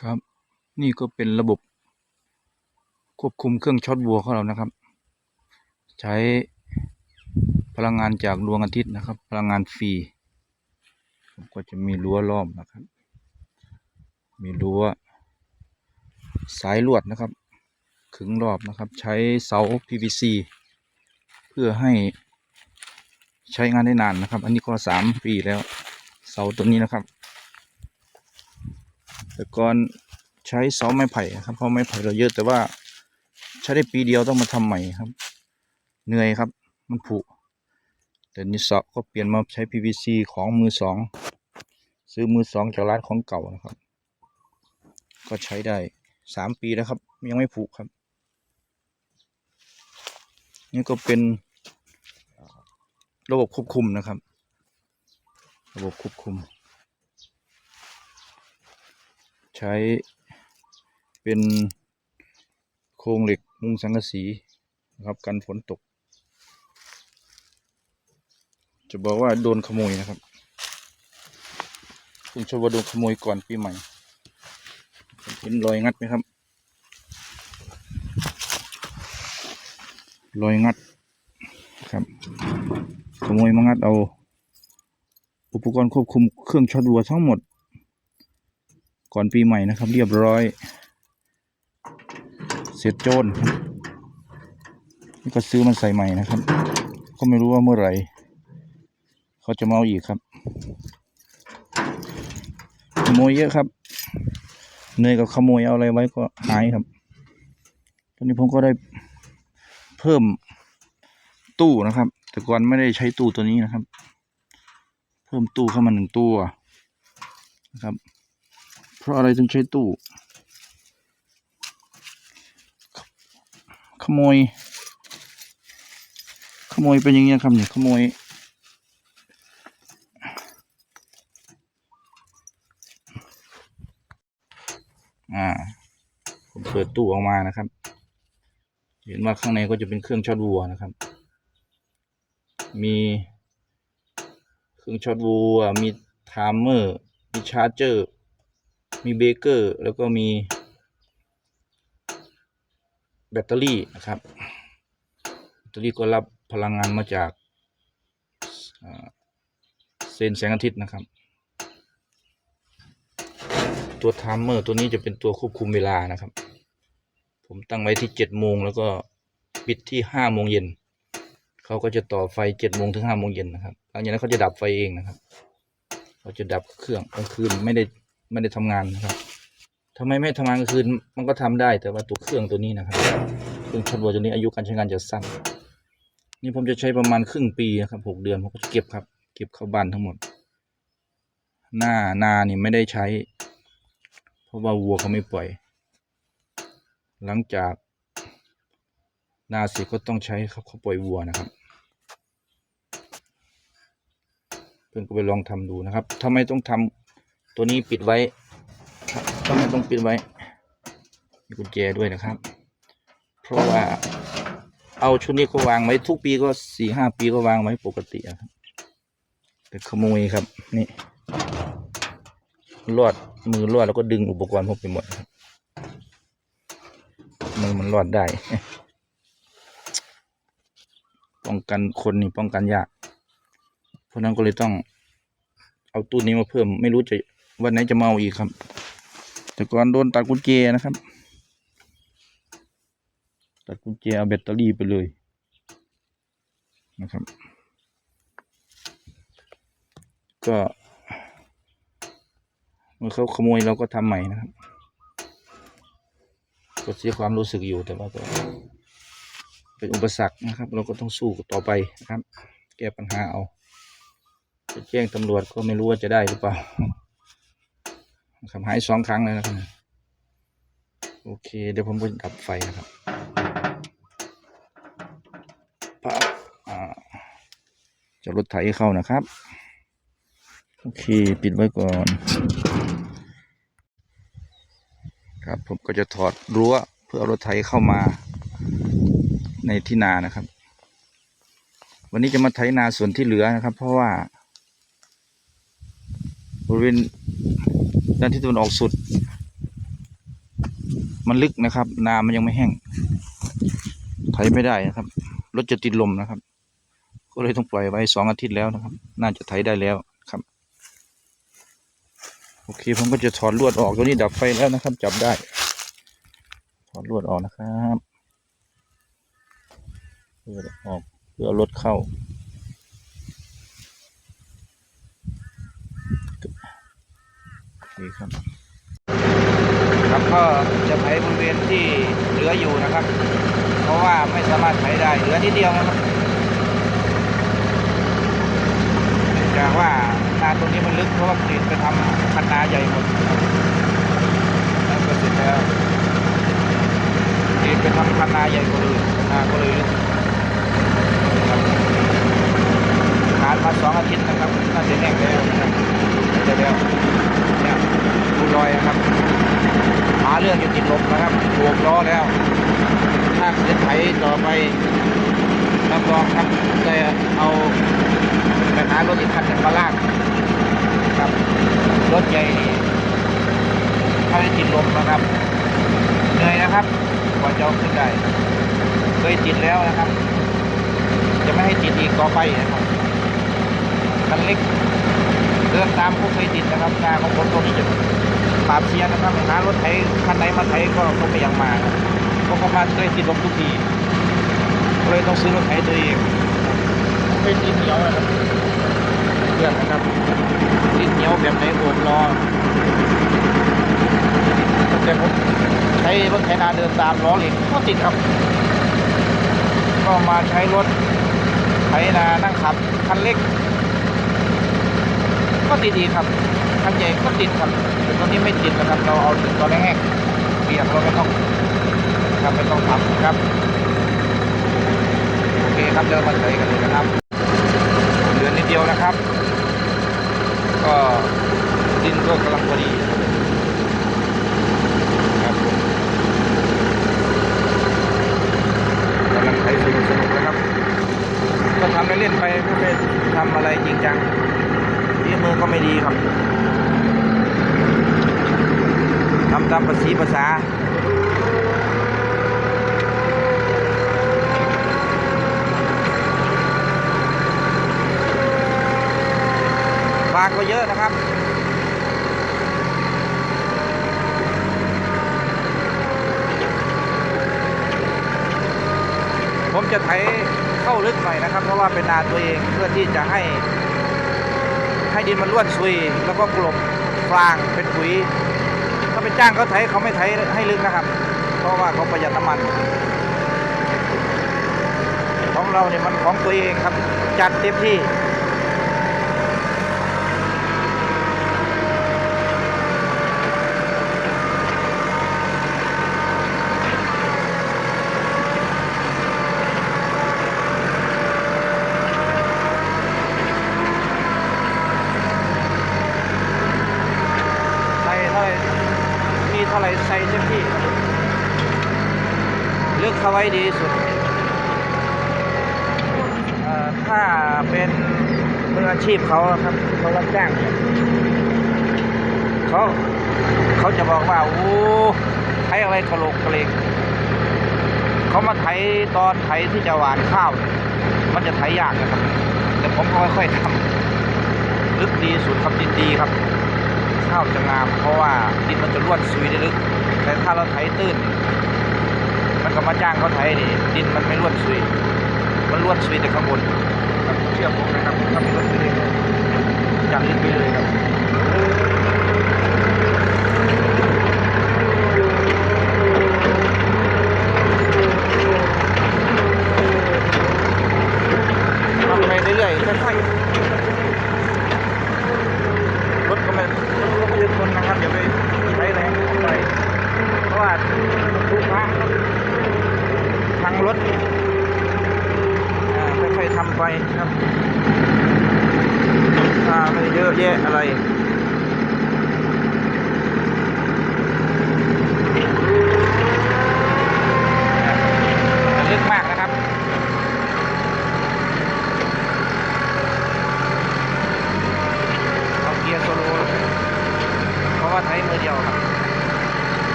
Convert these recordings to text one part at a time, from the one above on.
ครับ นี่ก็เป็นระบบ ควบคุมเครื่องช็อตวัวของเรานะครับ ใช้พลังงานจากดวงอาทิตย์นะครับ พลังงานฟรีก็จะมีรั้วล้อมนะครับ มีรั้วสายลวดนะครับ ขึงรอบนะครับ ใช้เสา PVC เพื่อให้ใช้งานได้นานนะครับ อันนี้ก็สามปีแล้ว เสาตัวนี้นะครับ แต่ก่อนใช้เสาไม้ไผ่ครับเพราะไม้ไผ่เราเยอะแต่ว่าใช้ได้ปีเดียวต้องมาทำใหม่ครับ เหนื่อยครับมันผุแต่นี่เสาก็เปลี่ยนมาใช้ PVC ของมือสองซื้อมือสองจากร้านของเก่านะครับ ก็ใช้ได้สามปีแล้วครับ ยังไม่ผุครับ นี่ก็เป็นระบบควบคุมนะครับ ระบบควบคุม ใช้เป็นโครงเหล็กมุงสังกะสีนะครับกันฝนตก จะบอกว่าโดนขโมยนะครับคุณชวโดนขโมยก่อนปีใหม่เห็นรอยงัดไหมครับรอยงัดครับขโมยมางัดเอา อุปกรณ์ควบคุมเครื่องช็อตวัวทั้งหมด ก่อนปีใหม่นะครับ เรียบร้อย เสร็จโจนนี่ก็ซื้อมันใส่ใหม่นะครับ ก็ไม่รู้ว่าเมื่อไหร่ เขาจะมาเอาอีกครับขโมยเยอะครับเหนื่อยกับขโมยเอาอะไรไว้ก็หายครับ ตอนนี้ผมก็ได้เพิ่มตู้นะครับ แต่ก่อนไม่ได้ใช้ตู้ตัวนี้นะครับ เพิ่มตู้เข้ามาหนึ่งตัวนะครับ เพราะอะไรถึงใช้ตู้ ขโมย ขโมยเป็นอย่างเงี้ยครับเนี่ยขโมย อ่า ผมเปิดตู้ออกมานะครับ เห็นว่าข้างในก็จะเป็นเครื่องช็อตวัวนะครับ มีเครื่องช็อตวัว มีไทม์เมอร์ มีชาร์จเจอร์ มีเบเกอร์ แล้วก็มี แบตเตอรี่นะครับ แบตเตอรี่ก็รับพลังงานมาจากเซนแสงอาทิตย์นะครับ ตัวไทม์เมอร์ตัวนี้จะเป็นตัวควบคุมเวลานะครับ ผมตั้งไว้ที่เจ็ดโมงแล้วก็ปิดที่ห้าโมงเย็นเขาก็จะต่อไฟเจ็ดโมงถึงห้าโมงเย็นนะครับหลังจากนั้นเขาจะดับไฟเองนะครับ เขาจะดับเครื่องกลางคืนไม่ได้ ไม่ได้ทำงานนะครับทำไมไม่ทำงานกลางคืนมันก็ทำได้แต่ว่าตัวเครื่องตัวนี้นะครับเครื่องช็อตวัวตัวนี้อายุการใช้งานจะสั้น นี่ผมจะใช้ประมาณครึ่งปีนะครับหกเดือนผมก็จะเก็บครับ เก็บเข้าบ้านทั้งหมด หน้านานี่ไม่ได้ใช้ เพราะว่าวัวเขาไม่ปล่อย หลังจากนาเสร็จก็ต้องใช้เขาเขาปล่อยวัวนะครับเพื่อนก็ไปลองทำดูนะครับทำไมต้องทำ ตัวนี้ปิดไว้ทำไมต้องปิดไว้ มีกุญแจด้วยนะครับ เพราะว่าเอาชุดนี้ก็วางไว้ทุกปีก็สี่ห้าปีก็วางไว้ปกติครับแต่ขโมยครับ นี่ลวดมือลวดแล้วก็ดึงอุปกรณ์พวกไปหมดครับมือมันรอดได้ ป้องกันคนนี่ป้องกันยาก เพราะนั้นก็เลยต้องเอาตู้นี้มาเพิ่ม ไม่รู้จะ วันไหนจะเมาอีกครับ แต่ก่อนโดนตัดกุญแจนะครับ ตัดกุญแจเอาแบตเตอรี่ไปเลยนะครับ ก็เมื่อเขาขโมยเราก็ทำใหม่นะครับก็เสียความรู้สึกอยู่แต่ว่าก็เป็นอุปสรรคนะครับ เราก็ต้องสู้ต่อไปนะครับ แก้ปัญหาเอาจะแจ้งตำรวจก็ไม่รู้ว่าจะได้หรือเปล่า นะครับหายสองครั้งแล้วนะครับ โอเค เดี๋ยวผมจะดับไฟนะครับปะอ่าจะรถไถเข้านะครับ โอเค ปิดไว้ก่อน ครับผมก็จะถอดรั้วเพื่อรถไถเข้ามาในที่นานะครับ วันนี้จะมาไถนาส่วนที่เหลือนะครับ เพราะว่าบริเวณ ด้านที่ตะวันออกสุด มันลึกนะครับนามันยังไม่แห้งไถไม่ได้นะครับรถจะติดลมนะครับ ก็เลยต้องปล่อยไว้สองอาทิตย์แล้วนะครับ น่าจะไถได้แล้วครับ โอเคผมก็จะถอดลวดออกตัวนี้ดับไฟแล้วนะครับ จับได้ ถอดลวดออกนะครับลวดอออกเพื่อรถเข้า โอ เคครับ ครับก็จะไถบริเวณที่เหลืออยู่นะครับ เพราะว่าไม่สามารถไถได้เหลือนิดเดียวนะครับเนื่องจากว่านาตรงนี้มันลึกเพราะว่ากรีดไปทำคันนาใหญ่หมดนั่นก็เสร็จแล้วกรีดไปทำคันนาใหญ่กว่าเลยนาก็เลยลึกครับผ่านมาสองอาทิตย์นะครับน่าจะแห้งแล้วนะครับ น่าจะแล้วเนี่ยดูรอยนะครับหาเรื่องอยู่ติดลมนะครับบวกล้อแล้ว ถ้าจะไถต่อไปรับรองครับจะเอาไปหารถอีกคันหนึ่งมาลากครับรถใหญ่นี่ถ้าไม่ติดลมนะครับเหนื่อยนะครับกว่าจะขึ้นได้เคยติดแล้วนะครับ จะไม่ให้ติดอีกต่อไปนะครับคันเล็ก เดินตามพวกเคยติดนะครับงานของผมตรงนี้จะปราบเซียนนะครับหารถไถคันไหนมาไถก็ก็ไม่อยังมาครับเพราะเขามาเคยติดลมทุกทีก็เลยต้องซื้อรถไถตัวเองเป็นดินเหนียวนะครับเพื่อนนะครับดินเหนียวแบบไหนโอบล้อแต่ผมใช้รถไถนาเดินตามล้อเหล็กก็ติดครับ ก็มาใช้รถไถนานั่งขับคันเล็ก ก็ติดอีกครับคันใหญ่ก็ติดครับแต่ตอนนี้ไม่ติดนะครับ เราเอาถึงตัวแห้งเปียกเราไม่ต้องครับไม่ต้องทำครับโอเคครับเดินมาเฉยกันเลยนะครับเหลือนิดเดียวนะครับ ก็ดินก็กำลังพอดีครับผมกำลังไถสนุกสนุกนะครับ ก็ทำเล่นๆไปไม่ได้ทำอะไรจริงจัง ที่มือก็ไม่ดีครับ ทำตามภาษีภาษาฟางก็เยอะนะครับผมจะไถเข้าลึกหน่อยนะครับ เพราะว่าเป็นนาตัวเองเพื่อที่จะให้ ให้ดินมันร่วนซุย แล้วก็กลบฟางเป็นปุ๋ย ไปจ้างเขาไถเขาไม่ไถให้ลึกนะครับ เพราะว่าเขาประหยัดน้ำมัน ของเราเนี่ยมันของตัวเองครับ จัดเต็มที่ ใส่เท่าไหร่มีเท่าไหร่ใส่เต็มที่ครับเลือกเขา ไว้ดีสุดถ้าเป็นมืออาชีพเขาครับเขารับจ้างเขาเขาจะบอกว่า โอ้ไถอะไรถลกเกลกเขามาไถตอนไถที่จะหวานข้าว มันจะไถยากนะครับ แต่ผมก็ค่อยๆทำลึกดีสุดครับดินดีครับ ข้าวจะงาม เพราะว่าดินมันจะร่วนซุยได้ลึก แต่ถ้าเราไถตื้น ก็มาจ้างเขาไถนี่ดินมันไม่ร่วนซุยมันร่วนซุยแต่ข้างบนครับเชื่อผมนะครับถ้าไม่ร่วนซุยเลยจากลึกไปเลยครับ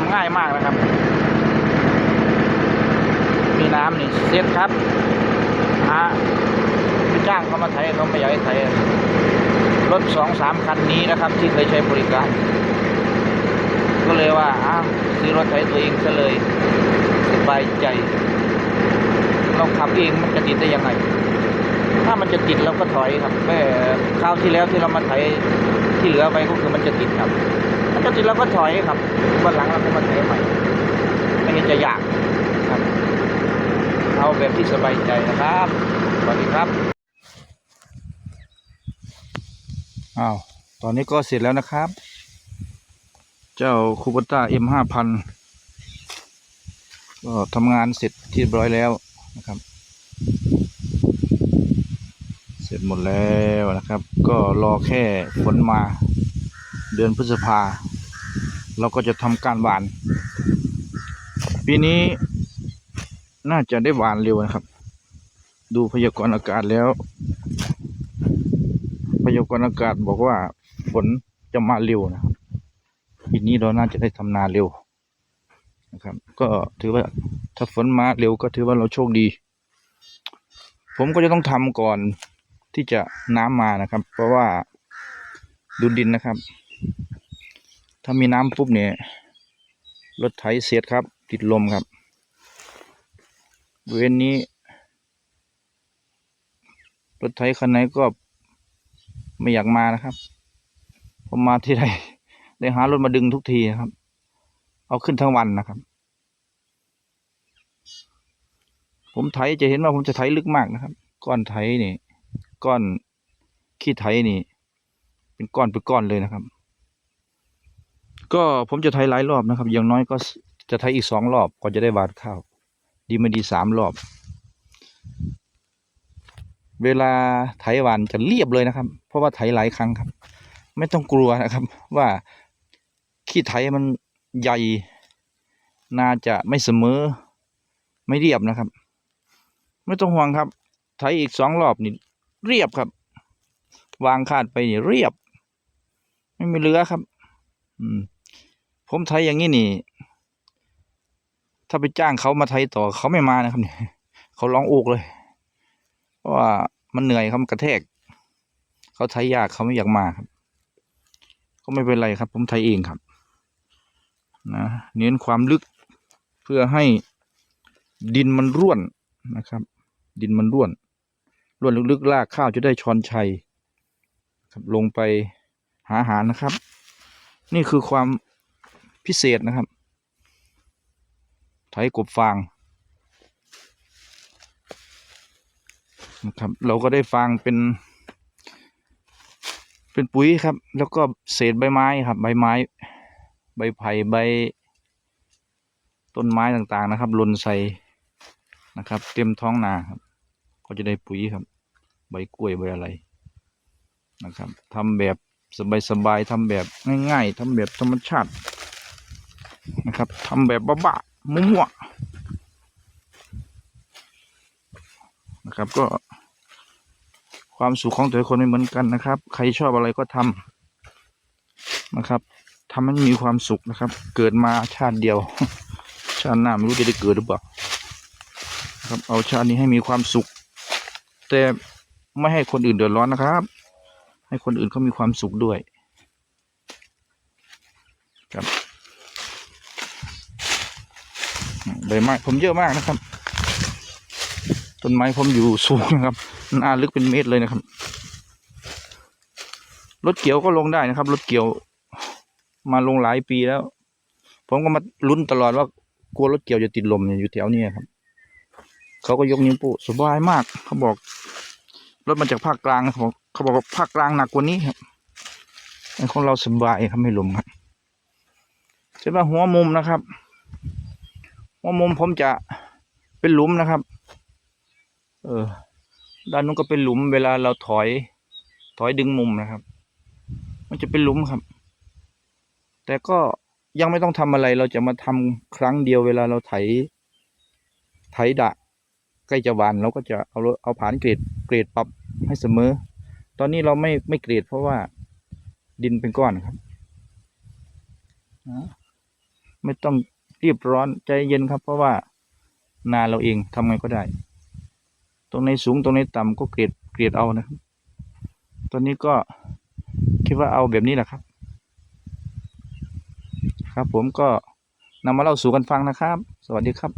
มง่ายมากนะครับ มีน้ำนี่เซ็ตครับหาไปจ้างเขามาไถเขาไม่อยากให้ไถรถสองสามคันนี้นะครับ ที่เคยใช้บริการ ก็เลยว่าอ้าวซื้อรถไถตัวเองซะเลยสบายใจ เราขับเองมันจะติดได้ยังไง ถ้ามันจะติดเราก็ถอยครับแม่คราวที่แล้วที่เรามาไถที่เหลือไปก็คือมันจะติดครับ มันจะติเราก็ถอยครับวันหลังเราก็มาไถใหม่ไม่เห็นจะยากครับ เอาแบบที่สบายใจนะครับสวัสดีครับอ้าวตอนนี้ก็เสร็จแล้วนะครับ เจ้าคูปต้า M ห้าพันก็ทำงานเสร็จที่เรียบร้อยแล้วนะครับ เสร็จหมดแล้วนะครับ ก็รอแค่ฝนมาเดือนพฤษภา เราก็จะทำการหวาน ปีนี้น่าจะได้หวานเร็วนะครับ ดูพยากรณ์อากาศแล้ว พยากรณ์อากาศบอกว่าฝนจะมาเร็วนะครับปีนี้เราน่าจะได้ทำนาเร็วนะครับ ก็ถือว่าถ้าฝนมาเร็วก็ถือว่าเราโชคดี ผมก็จะต้องทำก่อนที่จะน้ำมานะครับ เพราะว่าดูดินนะครับ ถ้ามีน้ำปุ๊บเนี่ยรถไถเสียดครับ ติดลมครับบริเวณนี้ รถไถคันไหนก็ไม่อยากมานะครับผมมาที่ไรได้หารถมาดึงทุกทีครับ เอาขึ้นทั้งวันนะครับ ผมไถจะเห็นว่าผมจะไถลึกมากนะครับ ก้อนไถนี่ ก้อนขี้ไถนี่ เป็นก้อนเป็นก้อนเลยนะครับ ก็ผมจะไถหลายรอบนะครับ อย่างน้อยก็จะไถอีกสองรอบก็จะได้หวานข้าว ดีไม่ดีสามรอบ เวลาไถหวานจะเรียบเลยนะครับ เพราะว่าไถหลายครั้งครับ ไม่ต้องกลัวนะครับ ว่าขี้ไถมันใหญ่ น่าจะไม่เสมอ ไม่เรียบนะครับ ไม่ต้องห่วงครับ ไถอีกสองรอบนี่เรียบครับ วางคาดไปนี่เรียบ ไม่มีเหลือครับ อืม ผมไถอย่างนี้นี่ ถ้าไปจ้างเขามาไถต่อเขาไม่มานะครับเนี่ยเขาร้องโอกเลย เพราะว่ามันเหนื่อยครับกระแทก เขาไถยากเขาไม่อยากมาครับ ก็ไม่เป็นไรครับ ผมไถเองครับ นะเน้นความลึกเพื่อให้ดินมันร่วนนะครับ ดินมันร่วนร่วนลึกๆลากข้าวจะได้ชอนชัยครับลงไปหาอาหารนะครับ นี่คือความ พิเศษนะครับ ไถกบฟางนะครับ เราก็ได้ฟางเป็น เป็นปุ๋ยครับ แล้วก็เศษใบไม้ครับ ใบไม้ ใบไผ่ใบ ต้นไม้ต่างๆนะครับลนใส่นะครับ เต็มท้องนาครับ ก็จะได้ปุ๋ยครับ ใบกล้วยใบอะไรนะครับทำแบบสบายๆทำแบบง่ายๆทำแบบธรรมชาติ นะครับทำแบบบ้าๆมั่วๆนะครับ ก็ ความสุขของแต่ละคนไม่เหมือนกันนะครับ ใครชอบอะไรก็ทำนะครับทำให้มีความสุขนะครับ เกิดมาชาติเดียว ชาติหน้าไม่รู้จะได้เกิดหรือเปล่าครับ เอาชาตินี้ให้มีความสุข แต่ไม่ให้คนอื่นเดือดร้อนนะครับ ให้คนอื่นเขามีความสุขด้วยครับ ใบไม้ผมเยอะมากนะครับ ต้นไม้ผมอยู่สูงนะครับหน้าลึกเป็นเมตรเลยนะครับ รถเกี่ยวก็ลงได้นะครับ รถเกี่ยวมาลงหลายปีแล้ว ผมก็มาลุ้นตลอดว่ากลัวรถเกี่ยวจะติดลมอยู่แถวเนี้ครับเขาก็ยกนิ้วโป้สบายมากเขาบอก รถมาจากภาคกลางเขาบอกเขาบอกว่าภาคกลางหนักกว่านี้ครับไอ้ของเราสบายครับไม่ลมครับใช่ป่ะหัวมุมนะครับ หัวมุมผมจะเป็นหลุมนะครับ เออ ด้านนู้นก็เป็นหลุม เวลาเราถอย ถอยดึงมุมนะครับ มันจะเป็นหลุมครับ แต่ก็ยังไม่ต้องทำอะไร เราจะมาทำครั้งเดียวเวลาเราไถ ไถดะ ใกล้จะหวานเราก็จะเอาเอาผานเกรดเกรดปรับให้เสมอ ตอนนี้เราไม่ไม่เกรดเพราะว่าดินเป็นก้อนครับ ไม่ต้อง รีบร้อนใจเย็นครับ เพราะว่านาเราเองทำไงก็ได้ ตรงในสูงตรงในต่ำก็เกรดเกรดเอานะครับ ตอนนี้ก็คิดว่าเอาแบบนี้แหละครับ ครับผมก็นำมาเล่าสู่กันฟังนะครับ สวัสดีครับ